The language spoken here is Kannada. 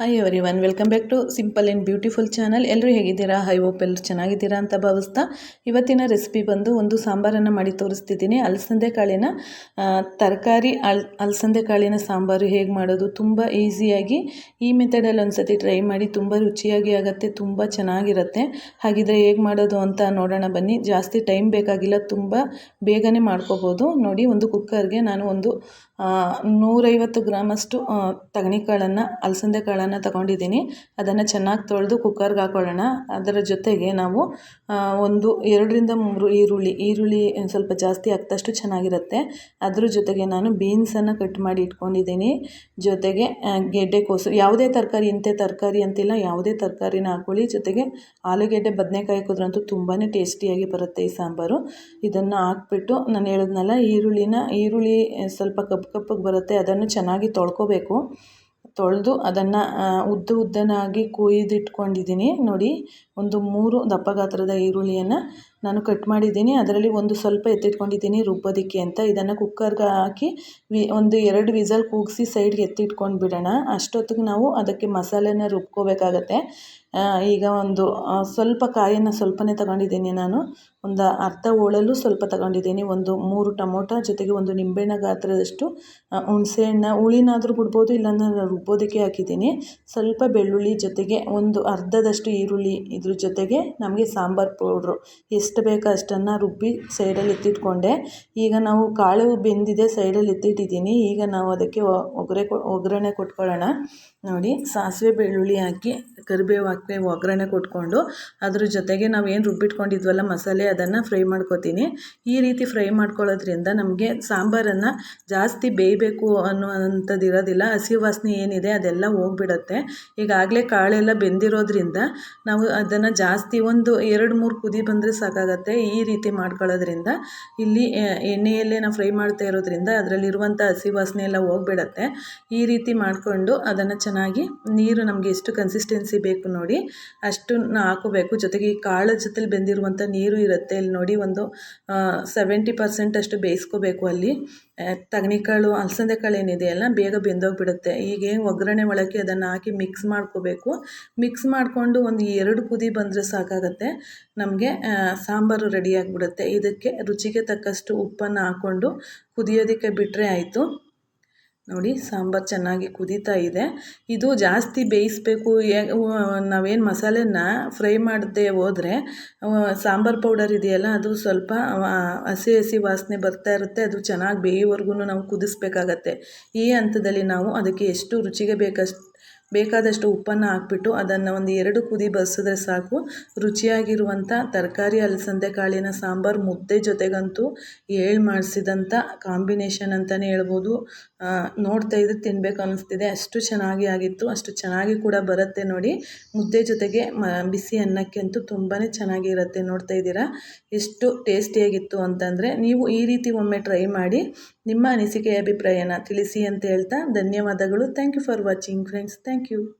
Hi everyone welcome back to simple and beautiful channel ಎಲ್ಲರೂ ಹೇಗಿದ್ದೀರಾ? ಹೈ ಹೋಪ್ ಎಲ್ಲರೂ ಚೆನ್ನಾಗಿದ್ದೀರಾ ಅಂತ ಭಾವಿಸ್ತಾ ಇವತ್ತಿನ ರೆಸಿಪಿ ಬಂದು ಒಂದು ಸಾಂಬಾರನ್ನು ಮಾಡಿ ತೋರಿಸ್ತಿದ್ದೀನಿ. ಅಲಸಂದೆ ಕಾಳಿನ ತರಕಾರಿ ಅಲ್, ಅಲಸಂದೆ ಕಾಳಿನ ಸಾಂಬಾರು ಹೇಗೆ ಮಾಡೋದು ತುಂಬ ಈಸಿಯಾಗಿ ಈ ಮೆಥಡಲ್ಲಿ ಒಂದು ಸತಿ ಟ್ರೈ ಮಾಡಿ ತುಂಬ ರುಚಿಯಾಗಿ ಆಗುತ್ತೆ, ತುಂಬ ಚೆನ್ನಾಗಿರುತ್ತೆ. ಹಾಗಿದ್ರೆ ಹೇಗೆ ಮಾಡೋದು ಅಂತ ನೋಡೋಣ ಬನ್ನಿ. ಜಾಸ್ತಿ ಟೈಮ್ ಬೇಕಾಗಿಲ್ಲ, ತುಂಬ ಬೇಗನೆ ಮಾಡ್ಕೋಬೋದು. ನೋಡಿ, ಒಂದು ಕುಕ್ಕರ್ಗೆ ನಾನು ಒಂದು ನೂರೈವತ್ತು ಗ್ರಾಮಷ್ಟು ಕಾಳನ್ನು ಅಲಸಂದೆ ಕಾಳನ್ನು ತಗೊಂಡಿದ್ದೀನಿ. ಅದನ್ನು ಚೆನ್ನಾಗಿ ತೊಳೆದು ಕುಕ್ಕರ್ಗೆ ಹಾಕೊಳ್ಳೋಣ. ಅದರ ಜೊತೆಗೆ ನಾವು ಒಂದು ಎರಡರಿಂದ ಮೂರು ಈರುಳ್ಳಿ ಈರುಳ್ಳಿ ಸ್ವಲ್ಪ ಜಾಸ್ತಿ ಹಾಕ್ತಷ್ಟು ಚೆನ್ನಾಗಿರುತ್ತೆ. ಅದ್ರ ಜೊತೆಗೆ ನಾನು ಬೀನ್ಸನ್ನು ಕಟ್ ಮಾಡಿ ಇಟ್ಕೊಂಡಿದ್ದೀನಿ. ಜೊತೆಗೆ ಗೆಡ್ಡೆಕೋಸು ಯಾವುದೇ ತರಕಾರಿ ಇಂಥ ತರಕಾರಿ ಅಂತಿಲ್ಲ, ಯಾವುದೇ ತರಕಾರಿನ ಹಾಕ್ಕೊಳ್ಳಿ ಜೊತೆಗೆ ಆಲೂಗೆಡ್ಡೆ, ಬದನೆಕಾಯಿ ಹಾಕಿದ್ರಂತೂ ತುಂಬಾ ಟೇಸ್ಟಿಯಾಗಿ ಬರುತ್ತೆ ಈ ಸಾಂಬಾರು. ಇದನ್ನು ಹಾಕ್ಬಿಟ್ಟು ನಾನು ಹೇಳಿದ್ನಲ್ಲ, ಈರುಳ್ಳಿನ, ಈರುಳ್ಳಿ ಸ್ವಲ್ಪ ಕಪ್ಪು ಕಪ್ಪಗೆ ಬರುತ್ತೆ, ಅದನ್ನು ಚೆನ್ನಾಗಿ ತೊಳ್ಕೊಬೇಕು. ತೊಳೆದು ಅದನ್ನು ಉದ್ದ ಉದ್ದನಾಗಿ ಕೊಯ್ದಿಟ್ಕೊಂಡಿದ್ದೀನಿ. ನೋಡಿ ಒಂದು ಮೂರು ದಪ್ಪ ಗಾತ್ರದ ಈರುಳ್ಳಿಯನ್ನು ನಾನು ಕಟ್ ಮಾಡಿದ್ದೀನಿ. ಅದರಲ್ಲಿ ಒಂದು ಸ್ವಲ್ಪ ಎತ್ತಿಟ್ಕೊಂಡಿದ್ದೀನಿ ರುಬ್ಬೋದಕ್ಕೆ ಅಂತ. ಇದನ್ನು ಕುಕ್ಕರ್ಗೆ ಹಾಕಿ ವಿ, ಒಂದು ಎರಡು ವಿಸಲ್ ಕೂಗಿಸಿ ಸೈಡ್ಗೆ ಎತ್ತಿಟ್ಕೊಂಡು ಬಿಡೋಣ. ಅಷ್ಟೊತ್ತಿಗೆ ನಾವು ಅದಕ್ಕೆ ಮಸಾಲೆನ ರುಬ್ಕೋಬೇಕಾಗತ್ತೆ. ಈಗ ಒಂದು ಸ್ವಲ್ಪ ಕಾಯನ್ನು ಸ್ವಲ್ಪನೇ ತಗೊಂಡಿದ್ದೀನಿ ನಾನು. ಒಂದು ಅರ್ಧ ಹೋಳಲು ಸ್ವಲ್ಪ ತಗೊಂಡಿದ್ದೀನಿ. ಒಂದು ಮೂರು ಟೊಮೊಟೊ, ಜೊತೆಗೆ ಒಂದು ನಿಂಬೆಹಣ್ಣು ಗಾತ್ರದಷ್ಟು ಹುಣಸೆಹಣ್ಣು, ಹುಳಿನಾದರೂ ಬಿಡ್ಬೋದು, ಇಲ್ಲಾಂದ್ರೆ ರುಬ್ಬೋದಕ್ಕೆ ಹಾಕಿದ್ದೀನಿ. ಸ್ವಲ್ಪ ಬೆಳ್ಳುಳ್ಳಿ ಜೊತೆಗೆ ಒಂದು ಅರ್ಧದಷ್ಟು ಈರುಳ್ಳಿ ಇದ್ರ ಜೊತೆಗೆ ನಮಗೆ ಸಾಂಬಾರು ಪೌಡ್ರು. ಎಷ್ಟು ಬೇಕೋ ಅಷ್ಟನ್ನು ರುಬ್ಬಿ ಸೈಡಲ್ಲಿ ಎತ್ತಿಟ್ಕೊಂಡೆ. ಈಗ ನಾವು ಕಾಳು ಬೆಂದಿದೆ ಸೈಡಲ್ಲಿ ಎತ್ತಿಟ್ಟಿದ್ದೀನಿ. ಈಗ ನಾವು ಅದಕ್ಕೆ ಒಗ್ಗರೆ ಒಗ್ಗರಣೆ ಕೊಟ್ಕೊಳ್ಳೋಣ. ನೋಡಿ, ಸಾಸಿವೆ ಬೆಳ್ಳುಳ್ಳಿ ಹಾಕಿ ಕರಿಬೇವು ಹಾಕಿ ಒಗ್ಗರಣೆ ಕೊಟ್ಕೊಂಡು, ಅದ್ರ ಜೊತೆಗೆ ನಾವು ಏನು ರುಬ್ಬಿಟ್ಕೊಂಡಿದ್ವಲ್ಲ ಮಸಾಲೆ, ಅದನ್ನು ಫ್ರೈ ಮಾಡ್ಕೊತೀನಿ. ಈ ರೀತಿ ಫ್ರೈ ಮಾಡ್ಕೊಳ್ಳೋದ್ರಿಂದ ನಮಗೆ ಸಾಂಬಾರನ್ನು ಜಾಸ್ತಿ ಬೇಯಬೇಕು ಅನ್ನುವಂಥದ್ದು ಇರೋದಿಲ್ಲ ಹಸಿ ವಾಸನೆ ಏನಿದೆ ಅದೆಲ್ಲ ಹೋಗ್ಬಿಡುತ್ತೆ. ಈಗಾಗಲೇ ಕಾಳೆಲ್ಲ ಬೆಂದಿರೋದ್ರಿಂದ ನಾವು ಅದನ್ನು ಜಾಸ್ತಿ ಒಂದು ಎರಡು ಮೂರು ಕುದಿ ಬಂದರೆ ಸಾಕಾಗತ್ತೆ ಈ ರೀತಿ ಮಾಡ್ಕೊಳ್ಳೋದ್ರಿಂದ. ಇಲ್ಲಿ ಎಣ್ಣೆಯಲ್ಲೇ ನಾವು ಫ್ರೈ ಮಾಡ್ತಾ ಇರೋದ್ರಿಂದ ಅದರಲ್ಲಿರುವಂಥ ಹಸಿ ವಾಸನೆ ಎಲ್ಲ ಹೋಗ್ಬಿಡತ್ತೆ. ಈ ರೀತಿ ಮಾಡಿಕೊಂಡು ಅದನ್ನು ಚೆನ್ನಾಗಿ ನೀರು ನಮಗೆ ಎಷ್ಟು ಕನ್ಸಿಸ್ಟೆನ್ಸಿ ಬೇಕು ನೋಡಿ ಅಷ್ಟು ಹಾಕೋಬೇಕು. ಜೊತೆಗೆ ಕಾಳು ಜೊತೆಲಿ ಬೆಂದಿರುವಂಥ ನೀರು ಇರುತ್ತೆ. ಇಲ್ಲಿ ನೋಡಿ ಒಂದು ಸೆವೆಂಟಿ ಪರ್ಸೆಂಟ್ ಅಷ್ಟು ಬೇಯಿಸ್ಕೋಬೇಕು ಅಲ್ಲಿ. ತಗಣಿಕಾಳು ಅಲಸಂದೆ ಕಾಳು ಏನಿದೆಯಲ್ಲ ಬೇಗ ಬೆಂದೋಗಿಬಿಡುತ್ತೆ. ಈಗ ಏನು ಒಗ್ಗರಣೆ ಒಳಕ್ಕೆ ಅದನ್ನು ಹಾಕಿ ಮಿಕ್ಸ್ ಮಾಡ್ಕೋಬೇಕು. ಮಿಕ್ಸ್ ಮಾಡಿಕೊಂಡು ಒಂದು ಎರಡು ಕುದಿ ಬಂದರೆ ಸಾಕಾಗತ್ತೆ. ನಮಗೆ ಸಾಂಬಾರು ರೆಡಿಯಾಗಿಬಿಡುತ್ತೆ ಇದಕ್ಕೆ ರುಚಿಗೆ ತಕ್ಕಷ್ಟು ಉಪ್ಪನ್ನು ಹಾಕ್ಕೊಂಡು ಕುದಿಯೋದಕ್ಕೆ ಬಿಟ್ಟರೆ ಆಯಿತು. ನೋಡಿ, ಸಾಂಬಾರು ಚೆನ್ನಾಗಿ ಕುದೀತಾ ಇದೆ. ಇದು ಜಾಸ್ತಿ ಬೇಯಿಸಬೇಕು. ನಾವೇನು ಮಸಾಲೆನ ಫ್ರೈ ಮಾಡದೆ ಹೋದರೆ ಸಾಂಬಾರು ಪೌಡರ್ ಇದೆಯಲ್ಲ, ಅದು ಸ್ವಲ್ಪ ಹಸಿ ಹಸಿ ವಾಸನೆ ಬರ್ತಾ ಇರುತ್ತೆ. ಅದು ಚೆನ್ನಾಗಿ ಬೇಯೋವರೆಗೂ ನಾವು ಕುದಿಸ್ಬೇಕಾಗತ್ತೆ. ಈ ಹಂತದಲ್ಲಿ ನಾವು ಅದಕ್ಕೆ ಎಷ್ಟು ರುಚಿಗೆ ಬೇಕಷ್ಟು ಬೇಕಾದಷ್ಟು ಉಪ್ಪನ್ನು ಹಾಕ್ಬಿಟ್ಟು ಅದನ್ನು ಒಂದು ಎರಡು ಕುದಿ ಬಸಿದ್ರೆ ಸಾಕು. ರುಚಿಯಾಗಿರುವಂಥ ತರಕಾರಿ, ಅಲಸಂದೆ, ಕಾಳಿನ ಸಾಂಬಾರು ಮುದ್ದೆ ಜೊತೆಗಂತೂ ಏಳು ಮಾಡಿಸಿದಂಥ ಕಾಂಬಿನೇಷನ್ ಅಂತಲೇ ಹೇಳ್ಬೋದು. ನೋಡ್ತಾ ಇದ್ರೆ ತಿನ್ನಬೇಕು ಅನ್ನಿಸ್ತಿದೆ ಅಷ್ಟು ಚೆನ್ನಾಗಿ ಆಗಿತ್ತು. ಅಷ್ಟು ಚೆನ್ನಾಗಿ ಕೂಡ ಬರುತ್ತೆ ನೋಡಿ. ಮುದ್ದೆ ಜೊತೆಗೆ ಮ, ಬಿಸಿ ಅನ್ನಕ್ಕೆ ಅಂತೂ ತುಂಬಾ ಚೆನ್ನಾಗಿರುತ್ತೆ ನೋಡ್ತಾ ಇದ್ದೀರಾ? ಎಷ್ಟು ಟೇಸ್ಟಿಯಾಗಿತ್ತು ಅಂತಂದರೆ ನೀವು ಈ ರೀತಿ ಒಮ್ಮೆ ಟ್ರೈ ಮಾಡಿ ನಿಮ್ಮ ಅನಿಸಿಕೆಯ ಅಭಿಪ್ರಾಯನ ತಿಳಿಸಿ ಅಂತ ಹೇಳ್ತಾ ಧನ್ಯವಾದಗಳು. Thank you for watching friends. Thank you